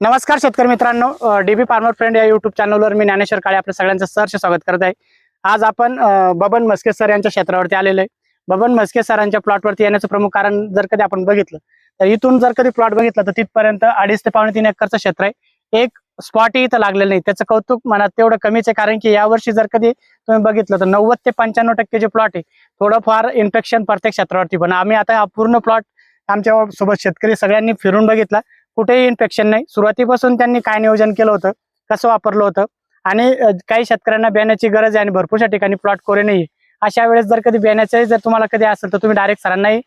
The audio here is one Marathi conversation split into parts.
नमस्कार शेतकरी मित्रांनो डीबी फार्मर फ्रेंड या युट्यूब चॅनलवर मी ज्ञानेश्वर काळे आपल्या सगळ्यांचं सहर्ष स्वागत करत आहे. आज आपण बबन मस्के सर यांच्या क्षेत्रावरती आलेलो आहे. बबन मस्के सरांच्या प्लॉटवरती येण्याचं प्रमुख कारण जर कधी आपण बघितलं तर इथून जर कधी प्लॉट बघितला तर तिथपर्यंत अडीच ते पावणे तीन एकरचं क्षेत्र आहे. एक स्पॉटही इथं लागलेलं नाही. त्याचं कौतुक मनात तेवढं कमीच आहे कारण की यावर्षी जर कधी तुम्ही बघितलं तर नव्वद ते पंच्याण्णव टक्के जे प्लॉट आहे थोडंफार इन्फेक्शन प्रत्येक क्षेत्रावरती. पण आम्ही आता हा पूर्ण प्लॉट आमच्यासोबत शेतकरी सगळ्यांनी फिरून बघितला. कुठेही इन्फेक्शन नाही. सुरुवातीपासून त्यांनी काय नियोजन केलं होतं कसं वापरलं होतं आणि काही शेतकऱ्यांना बियाण्याची गरज आहे आणि भरपूरशा ठिकाणी प्लॉट कोरे नाही अशा वेळेस जर कधी बियाण्याचे जर तुम्हाला कधी असेल तर तुम्ही डायरेक्ट सरांनाही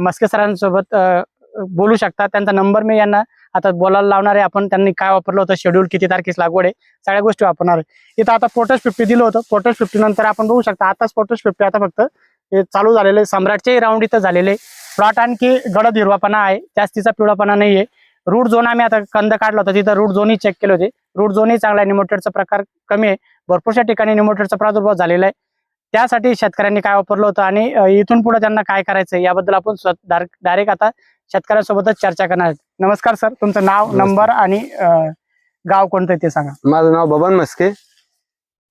मस्के सरांसोबत बोलू शकता. त्यांचा नंबर मी यांना आता बोलायला लावणार आहे. आपण त्यांनी काय वापरलं होतं शेड्यूल किती तारखेस लागवड आहे सगळ्या गोष्टी वापरणार आहे. इथं आता पोटस फिफ्टी दिलं होतं. पोटस फिफ्टी नंतर आपण बघू शकता आताच पोटस फिफ्टी आता फक्त चालू झालेलं आहे. सम्राटचे राऊंड इथं झालेले प्लॉट आणखी गडद हिरवापणा आहे. जास्तीचा पिवळापणा नाहीये. रूट झोन आम्ही आता कंद काढला होता. तिथं रूट झोनही चेक केले होते. रूट झोनही चांगला आहे निमोटेडचा प्रकार कमी आहे. भरपूरशा ठिकाणी निमोटेडचा प्रादुर्भाव झालेला आहे. त्यासाठी शेतकऱ्यांनी काय वापरलं होतं आणि इथून पुढे त्यांना काय करायचं याबद्दल आपण डायरेक्ट आता शेतकऱ्यांसोबतच चर्चा करणार आहेत. नमस्कार सर. तुमचं नाव. नंबर आणि गाव कोणतं ते सांगा. माझं नाव बबन मस्के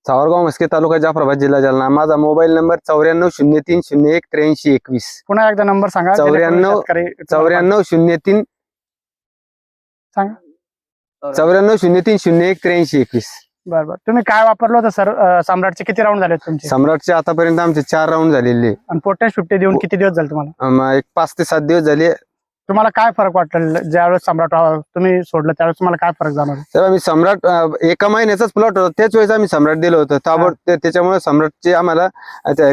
सावरगाव मस्के तालुका जाफराबाद जिल्हा जालना. माझा मोबाईल नंबर चौऱ्याण्णव शून्य तीन शून्य एक त्र्याऐंशी एकवीस. पुन्हा एकदा नंबर सांगा चौऱ्याण्णव- चौऱ्याण्णव शून्य तीन सांगा. चौऱ्याण्णव. शून्य तीन शून्य एक त्र्याऐंशी एकवीस. बरं बरं. तुम्ही काय वापरलं होतं सर? अं, सम्राटचे किती राऊंड झाले तुमचे? सम्राटचे आतापर्यंत आमचे चार राऊंड झालेले. आणि पोटॅश फिफ्टी देऊन किती दिवस झाले तुम्हाला? अम, एक पाच ते सात दिवस झाले. तुम्हाला काय फरक वाटलं? ज्यावेळेस सम्राट तुम्ही सोडलं त्यावेळेस तुम्हाला काय फरक जाणवला? तेव्हा आम्ही सम्राट एका महिन्याचाच प्लॉट होता. त्याच वेळेस आम्ही सम्राट दिलं होतं. ताबड त्याच्यामुळे सम्राटचे आम्हाला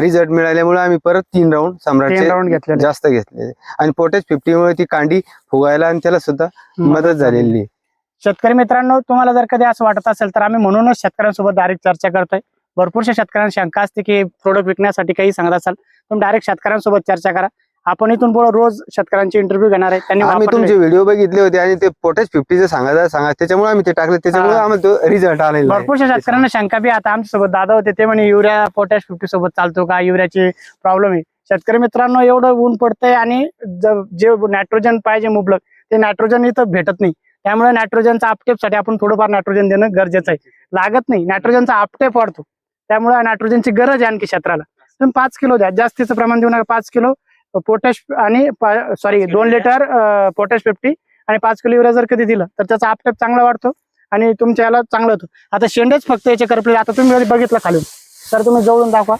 रिझल्ट मिळाल्यामुळे आम्ही परत तीन राऊंड तीन सम्राटचे राऊंड घेतलेले. जास्त घेतले आणि पोटॅश फिफ्टी मुळे ती कांडी फुगायला आणि त्याला सुद्धा मदत झालेली. आहे. शेतकरी मित्रांनो तुम्हाला जर कधी असं वाटत असेल तर आम्ही म्हणूनच शेतकऱ्यांसोबत डायरेक्ट चर्चा करतोय. भरपूरशा शेतकऱ्यांना शंका असते की प्रोडक्ट विकण्यासाठी काही सांगत असाल तुम्ही डायरेक्ट शेतकऱ्यांसोबत चर्चा करा. आपण इथून पुढे रोज शेतकऱ्यांचे इंटरव्ह्यू घेणार आहे. त्यांनी आम्ही तुमचे व्हिडिओ बघितले होते आणि ते पोटॅश फिफ्टीचे सांगा सांगा. त्याच्यामुळे आम्ही ते टाकले. त्याच्यामुळे. आम्हाला तो रिझल्ट आहे. भरपूरशा शेतकऱ्यांना शंका बी आता आमच्यासोबत दादा होते ते म्हणे युरिया पोटॅश फिफ्टी सोबत चालतो का? युरियाची प्रॉब्लेम आहे. शेतकरी मित्रांनो एवढं ऊन पडतंय आणि ज- जे नायट्रोजन पाहिजे मुबलक ते नायट्रोजन इथं भेटत नाही. त्यामुळे नायट्रोजनचा आपटेपसाठी आपण थोडंफार नायट्रोजन देणं गरजेचं आहे. लागत नाही. नायट्रोजनचा आपटेप वाढतो. त्यामुळे नायट्रोजनची गरज आहे आणखी क्षेत्राला तुम्ही पाच किलो द्या. जास्तीचं प्रमाण देऊ नका. पाच किलो. पोटॅश आणि सॉरी दोन लिटर. पोटॅश फिफ्टी आणि पाच किलो युरिया जर कधी दिलं? तर त्याचा आपटेप चांगला वाढतो आणि तुमच्या याला चांगलं होतं. आता शेंडेच फक्त याचे करपले आता तुम्ही जरी बघितलं खाली. तर तुम्ही जवळून दाखवा.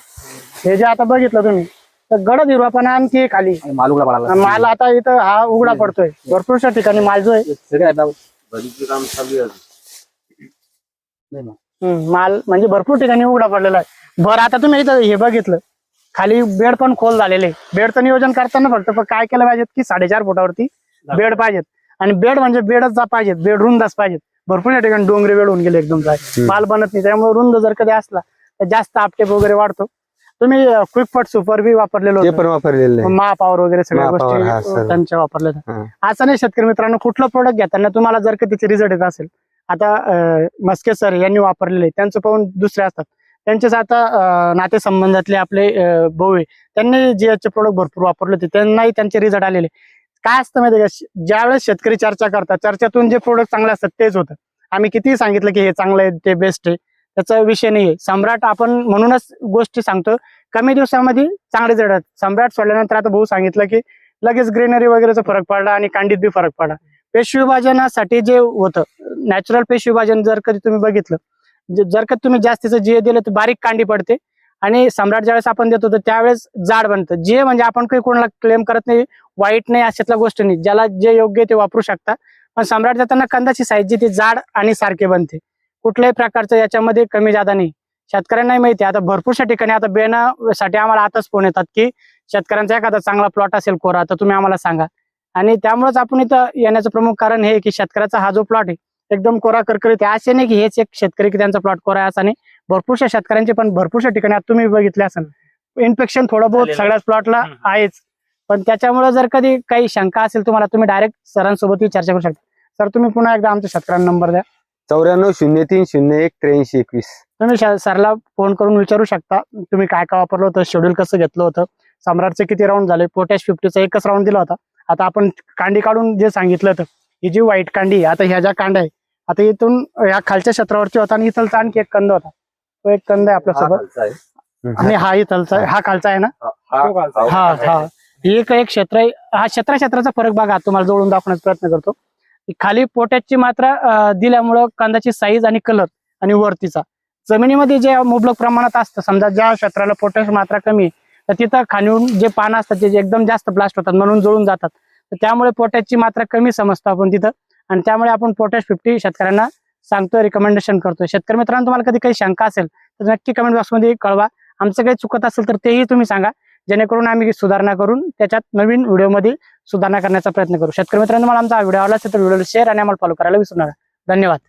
हे जे आता बघितलं तुम्ही तर गडद हिरवापणा आणखी आहे खाली. माल उघडा पडाला माल आता इथं हा उघडा पडतोय. भरपूरशा ठिकाणी माल जो आहे. माल म्हणजे भरपूर ठिकाणी उघडा पडलेला आहे. बरं आता तुम्ही इथं हे बघितलं. खाली बेड पण खोल झालेले. बेडचं नियोजन करताना फक्त काय केलं पाहिजे की साडेचार फुटावरती बेड पाहिजेत. आणि बेड म्हणजे बेडच जा पाहिजेत. बेड रुंदच पाहिजेत. भरपूर या ठिकाणी डोंगरे बेड होऊन गेले एकदम काय माल बनत नाही. त्यामुळे रुंद जर कधी असला तर जास्त आपटेप वगैरे वाढतो. तुम्ही क्विक फट सुपर बी वापरलेलं वापरलेलं महापावर वगैरे सगळ्या गोष्टी. त्यांच्या वापरल्या. असं नाही शेतकरी मित्रांनो कुठलं प्रोडक्ट घेताना तुम्हाला जर का त्याचे रिझल्ट येत असेल. आता मस्के सर यांनी वापरलेले त्यांचं पाहून दुसरे असतात. त्यांचेच आता नातेसंबंधातले आपले भाऊ आहे त्यांनी जे प्रोडक्ट भरपूर वापरले होते त्यांनाही त्यांचे रिझल्ट आलेले काय असतं माहिती का? ज्यावेळेस शेतकरी चर्चा करतात चर्चेतून जे प्रोडक्ट चांगले असतात तेच होतं. आम्ही कितीही सांगितलं की हे चांगलं आहे ते बेस्ट आहे त्याचा विषय नाही आहे सम्राट आपण म्हणूनच गोष्टी सांगतो कमी दिवसामध्ये चांगले जडत सम्राट सोडल्यानंतर आता भाऊ सांगितलं की लगेच ग्रीनरी वगैरेचा फरक पडला आणि कांडीत बी फरक पडला. पेशी विभाजनासाठी जे होतं नॅचरल पेशी विभाजन जर कधी तुम्ही बघितलं म्हणजे जर का तुम्ही जास्तीचं जे दिलं तर बारीक कांडी पडते. आणि सम्राट ज्यावेळेस आपण देतो तर त्यावेळेस जाड बनतं. जे म्हणजे आपण काही कोणाला क्लेम करत नाही वाईट नाही अशातल्या गोष्ट नाही. ज्याला जे योग्य ते वापरू शकता. पण सम्राट देताना कंदाची साईज जी ती जाड आणि सारखे बनते. कुठल्याही प्रकारचं याच्यामध्ये कमी जादा नाही. शेतकऱ्यांनाही माहिती आता भरपूरशा ठिकाणी आता बेण्यासाठी आम्हाला आताच फोन येतात की शेतकऱ्यांचा एखादा चांगला प्लॉट असेल कोरा तर तुम्ही आम्हाला सांगा. आणि त्यामुळेच आपण इथं येण्याचं प्रमुख कारण हे की शेतकऱ्याचा हा जो प्लॉट आहे एकदम कोरा करकरीत आहे. असे नाही की हेच एक शेतकरी की त्यांचा प्लॉट कोरा आहे असं नाही. भरपूरशा शेतकऱ्यांचे पण भरपूरशा ठिकाणी आता तुम्ही बघितले असेल. इन्फेक्शन थोडं बहुत सगळ्याच प्लॉटला. आहेच. पण त्याच्यामुळे जर कधी काही शंका असेल तुम्हाला तुम्ही डायरेक्ट सरांसोबतही चर्चा करू शकता. सर तुम्ही पुन्हा एकदा आमच्या शेतकऱ्यांना नंबर द्या. चौऱ्याण्णव शून्य तीन शून्य एक त्र्याऐंशी एकवीस. तुम्ही सरला फोन करून विचारू शकता. तुम्ही काय काय वापरलं होतं शेड्यूल कसं घेतलं होतं. सम्राटचे किती राऊंड झाले पोटॅश फिफ्टीचा एकच राऊंड दिला होता. आता आपण कांडी काढून जे सांगितलं होतं ही जी व्हाईट कांडी आहे, आता ह्या ज्या कांड्या आहे आता इथून ह्या खालच्या क्षेत्रावरती होता आणि इथलचा आणखी एक कंद होता. तो एक कंद आहे आपल्यासोबत आणि हा इथलचा आहे. हा खालचा आहे ना? हा हा एक एक क्षेत्र आहे. हा क्षेत्र क्षेत्राचा फरक बघा. तुम्हाला जवळून दाखवण्याचा प्रयत्न करतो. खाली पोटॅशची मात्रा अं, दिल्यामुळं कांद्याची साईज आणि कलर आणि वरतीचा. जमिनीमध्ये जे मुबलक प्रमाणात असतं समजा ज्या क्षेत्राला पोटॅश मात्रा कमी आहे, तर तिथं खाणून जे पानं असतात ते जे एकदम जास्त ब्लास्ट होतात म्हणून जळून जातात. तर त्यामुळे पोटॅशची मात्रा कमी समजतो आपण तिथं. आणि त्यामुळे आपण पोटॅश फिफ्टी शेतकऱ्यांना सांगतोय रिकमेंडेशन करतोय. शेतकरी मित्रांनो तुम्हाला कधी काही शंका असेल तर नक्की कमेंट बॉक्समध्ये कळवा. आमचं काही चुकत असेल तर तेही तुम्ही सांगा. जेणेकरून आम्ही सुधारणा करून त्याच्यात नवीन व्हिडिओमध्ये सुधारणा करण्याचा प्रयत्न करू. शेतकरी मित्रांनो मला आमचा व्हिडिओ आवडला असेल तर व्हिडिओला शेअर आणि आम्हाला फॉलो करायला विसरू नका. धन्यवाद.